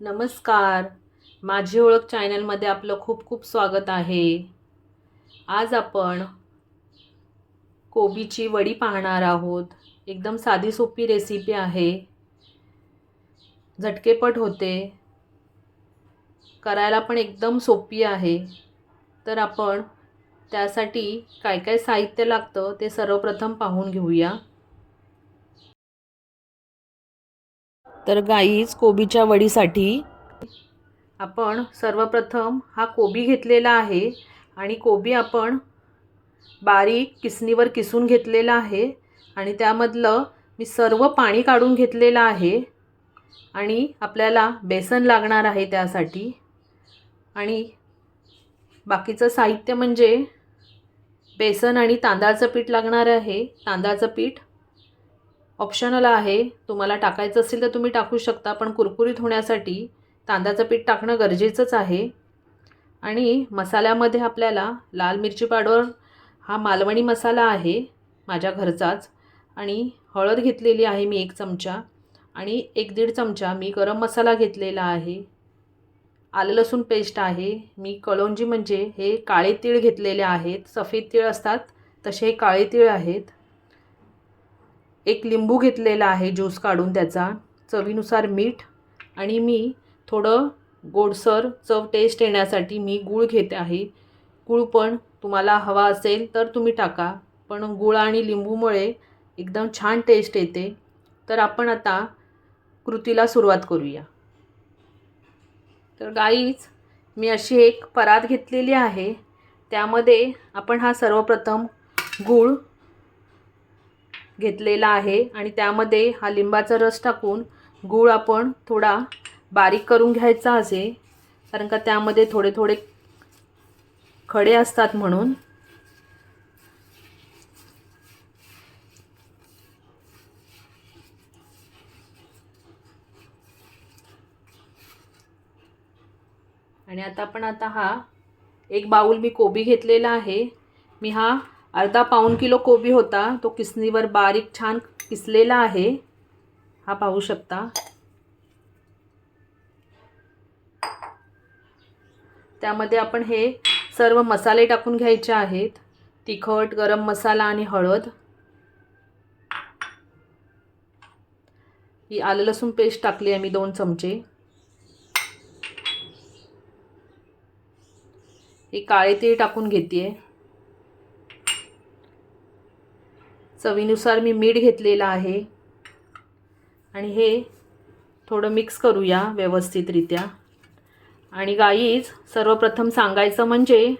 नमस्कार. माझी ओळख चॅनलमध्ये आपलं खूप खूप स्वागत आहे. आज आपण कोबीची वडी पाहणार आहोत. एकदम साधी सोपी रेसिपी आहे. झटकेपट होते. करायला पण एकदम सोपी आहे. तर आपण त्यासाठी काय काय साहित्य लागतं ते सर्वप्रथम पाहून घेऊया. तर गाईच कोबीच्या वडीसाठी. आपण सर्वप्रथम हा कोबी घेतलेला आहे आणि कोबी आपण बारीक किसणीवर किसून घेतलेला आहे आणि त्यामधलं मी सर्व पाणी काढून घेतलेलं आहे आणि आपल्याला बेसन लागणार आहे त्यासाठी. आणि बाकीचं साहित्य म्हणजे बेसन आणि तांदळाचं पीठ लागणार आहे. तांदळाचं पीठ ऑप्शनल आहे. तुम्हाला टाकायचं असेल तर तुम्ही टाकू शकता पण कुरकुरीत होण्यासाठी तांदळाचं पीठ टाकणं गरजेचंच आहे. आणि मसाल्यामध्ये आपल्याला लाल मिरची पावडर हा मालवणी मसाला आहे माझ्या घरचाच. आणि हळद घेतलेली आहे मी एक चमचा आणि एक दीड चमचा मी गरम मसाला घेतलेला आहे. आलं लसूण पेस्ट आहे. मी कलोंजी म्हणजे हे काळे तीळ घेतलेले आहेत. सफेद तीळ असतात तसे हे काळे तीळ आहेत. एक लिंबू घेतलेला आहे ज्यूस काढून त्याचा चवीनुसार मीठ आणि मी थोडं गोडसर चव टेस्ट येण्यासाठी मी गूळ घेते आहे. गूळ पण तुम्हाला हवा असेल तर तुम्ही टाका पण गूळ आणि लिंबूमुळे एकदम छान टेस्ट येते. तर आपण आता कृतीला सुरुवात करूया. तर गाईच मी अशी एक परात घेतलेली आहे. त्यामध्ये आपण हा सर्वप्रथम गूळ घेतलेला आहे आणि त्यामध्ये हा लिंबाचा रस टाकून गूळ आपण थोडा बारीक करून घ्यायचा असे कारण का त्यामध्ये थोडे थोडे खडे असतात म्हणून. आणि आता आपण आता हा एक बाऊल मी कोबी घेतलेला आहे. मी हा अर्धा पाऊण किलो कोबी होता. तो किसणीवर बारीक छान किसलेला आहे. हा पाहू शकता. त्यामध्ये आपण हे सर्व मसाले टाकून घ्यायचे आहेत. तिखट गरम मसाला आणि हळद. ही आलं लसूण पेस्ट टाकली आहे मी दोन चमचे. हे काळे तीळ टाकून घेते चवीनुसार मी मीठ घेतलेलं आहे. आणि हे थोडं मिक्स करूया व्यवस्थितरित्या. आणि गाईज सर्वप्रथम सांगायचं म्हणजे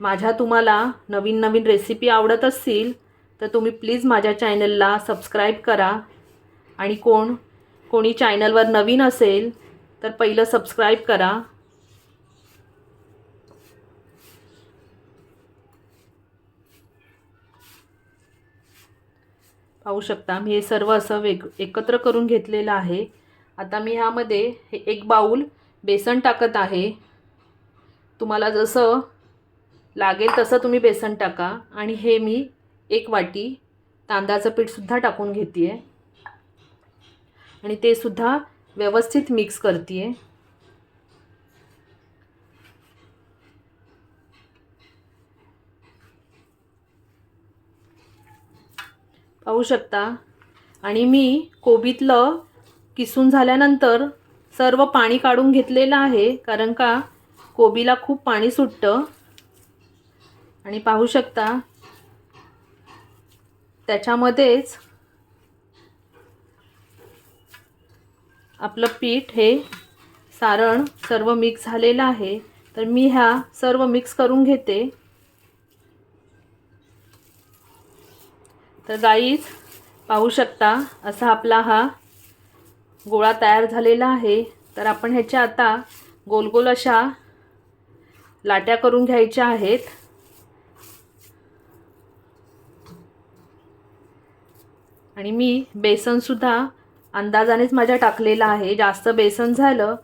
माझ्या तुम्हाला नवीन नवीन रेसिपी आवडत असतील तर तुम्ही प्लीज माझ्या चॅनलला सबस्क्राईब करा. आणि कोण कोणी चॅनलवर नवीन असेल तर पहिलं सबस्क्राईब करा. पाहू शकता. मी हे सर्व असं वेग एकत्र करून घेतलेलं आहे. आता मी ह्यामध्ये हे एक बाऊल बेसन टाकत आहे. तुम्हाला जसं लागेल तसं तुम्ही बेसन टाका. आणि हे मी एक वाटी तांदळाचं पीठसुद्धा टाकून घेते आहे आणि ते सुद्धा व्यवस्थित मिक्स करते आहे पाहू शकता. आणि मी कोबीतलं किसून झाल्यानंतर सर्व पाणी काढून घेतलेलं आहे कारण का कोबीला खूप पाणी सुटतं. आणि पाहू शकता त्याच्यामध्येच आपलं पीठ हे सारण सर्व मिक्स झालेलं आहे. तर मी ह्या सर्व मिक्स करून घेते. तर गाईज पाहू शकता असा आपला हा गोळा तयार झालेला आहे. तर आपण ह्याच्या आता गोल गोल अशा लाट्या करून घ्यायच्या आहेत. आणि मी बेसनसुद्धा अंदाजानेच माझ्या टाकलेलं आहे. जास्त बेसन झालं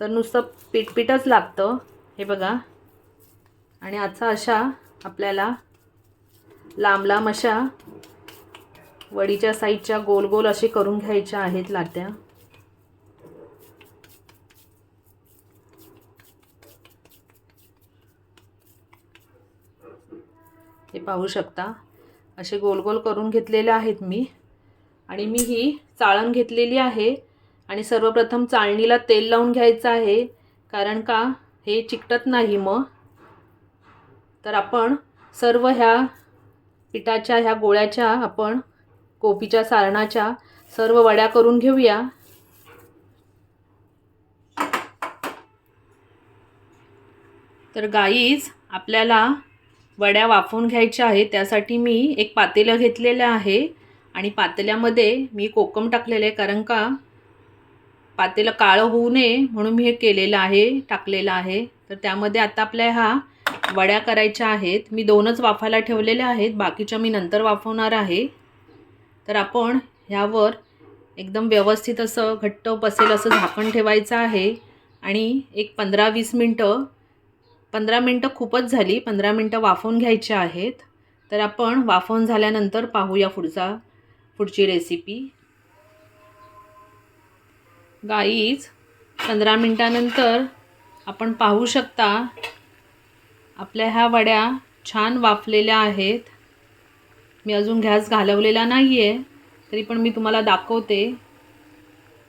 तर नुसतं पीठपीठच लागतं. हे बघा. आणि आता अशा आपल्याला लांब लांब अशा वडीच्या साईडच्या गोल गोल असे करून घ्यायच्या आहेत लाट्या. हे पाहू शकता. असे गोल गोल करून घेतलेले आहेत मी. आणि मी ही चाळण घेतलेली आहे. आणि सर्वप्रथम चाळणीला तेल लावून घ्यायचं आहे. कारण का? हे चिकटत नाही मग. तर आपण सर्व ह्या पिठाच्या ह्या गोळ्याच्या आपण कोबीच्या सारणाच्या सर्व वड्या करून घेऊया. तर गाईज आपल्याला वड्या वाफवून घ्यायच्या आहेत त्यासाठी मी एक पातेलं घेतलेलं आहे आणि पातेल्यामध्ये मी कोकम टाकलेलं आहे कारण का पातेलं काळं होऊ नये म्हणून मी हे केलेलं आहे टाकलेलं आहे. तर त्यामध्ये आता आपल्या ह्या वड्या करायच्या आहेत. मी दोनच वाफायला ठेवलेल्या आहेत बाकीच्या मी नंतर वाफवणार आहे. तर आपण ह्यावर एकदम व्यवस्थित असं घट्ट बसेल असं झाकण ठेवायचं आहे. आणि एक पंधरा वीस मिनटं पंधरा मिनटं खूपच झाली पंधरा मिनटं वाफवून घ्यायची आहेत. तर आपण वाफवून झाल्यानंतर पाहूया पुढचा पुढची रेसिपी गाईज पंधरा मिनटानंतर आपण पाहू शकता आपल्या ह्या वड्या छान वाफलेल्या आहेत. मी अजून गॅस घालवलेला नाही आहे तरी पण मी तुम्हाला दाखवते.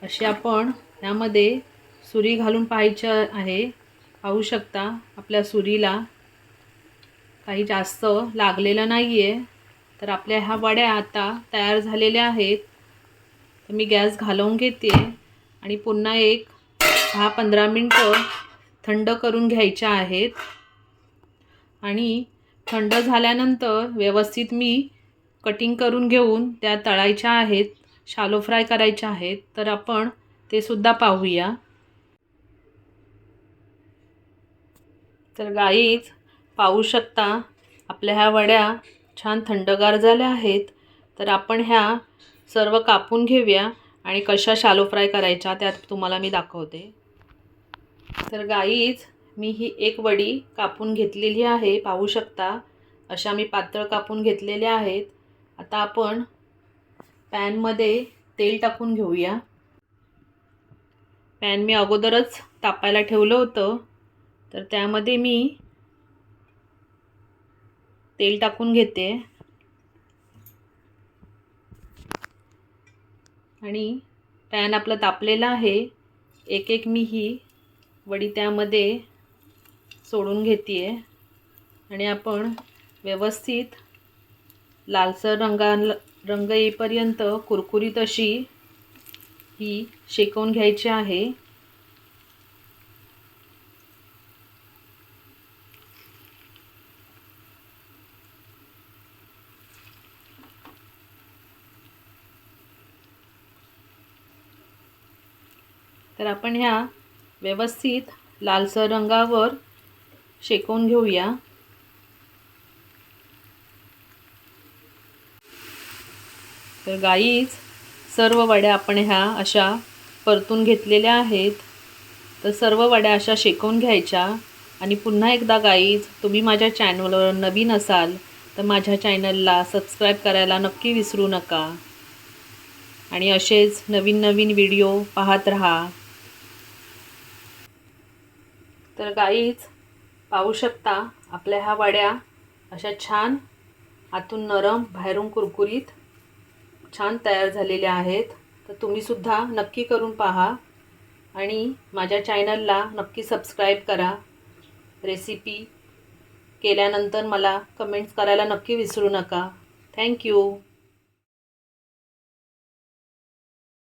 असे आपण ह्यामध्ये सुरी घालून पाहायचं आहे. पाहू शकता आपल्या सुरीला काही जास्त लागलेलं नाही आहे तर आपल्या ह्या वड्या आता तयार झालेल्या आहेत. तर मी गॅस घालवून घेते आणि पुन्हा एक दहा पंधरा मिनटं थंड करून घ्यायच्या आहेत. आणि थंड झाल्यानंतर व्यवस्थित मी कटिंग करून घेऊन त्या तळायच्या आहेत शालो फ्राय करायच्या आहेत तर आपण ते सुद्धा पाहूया. तर गाईच पाहू शकता आपल्या ह्या वड्या छान थंडगार झाल्या आहेत. तर आपण ह्या सर्व कापून घेऊया आणि कशा शालो फ्राय करायच्या त्यात तुम्हाला मी दाखवते. तर गाईच मी ही एक वडी कापून घेतलेली आहे पाहू शकता. अशा मी पातळ कापून घेतलेल्या आहेत. आता आपण पॅनमध्ये तेल टाकून घेऊया. पॅन मी अगोदरच तापायला ठेवलं होतं. तर त्यामध्ये मी तेल टाकून घेते. आणि पॅन आपलं तापलेलं आहे. एक एक मी ही वडी त्यामध्ये सोडून घेते आहे आणि आपण व्यवस्थित लालसर रंगा रंग येईपर्यंत कुरकुरीत अशी ही शेकवून घ्यायची आहे. तर आपण ह्या व्यवस्थित लालसर रंगावर शेकवून घेऊया. तर गाईच सर्व वड्या आपण ह्या अशा परतून घेतलेल्या आहेत. तर सर्व वड्या अशा शेकवून घ्यायच्या. आणि पुन्हा एकदा गाईज तुम्ही माझ्या चॅनलवर नवीन असाल तर माझ्या चॅनलला सबस्क्राईब करायला नक्की विसरू नका. आणि असेच नवीन नवीन व्हिडिओ पाहत राहा. तर गाईच पाहू शकता आपल्या ह्या वड्या अशा छान आतून नरम बाहेरून कुरकुरीत छान तयार झालेल्या आहेत. तर तुम्हीसुद्धा नक्की करून पहा आणि माझ्या चॅनलला नक्की सबस्क्राईब करा. रेसिपी केल्यानंतर मला कमेंट्स करायला नक्की विसरू नका. थँक्यू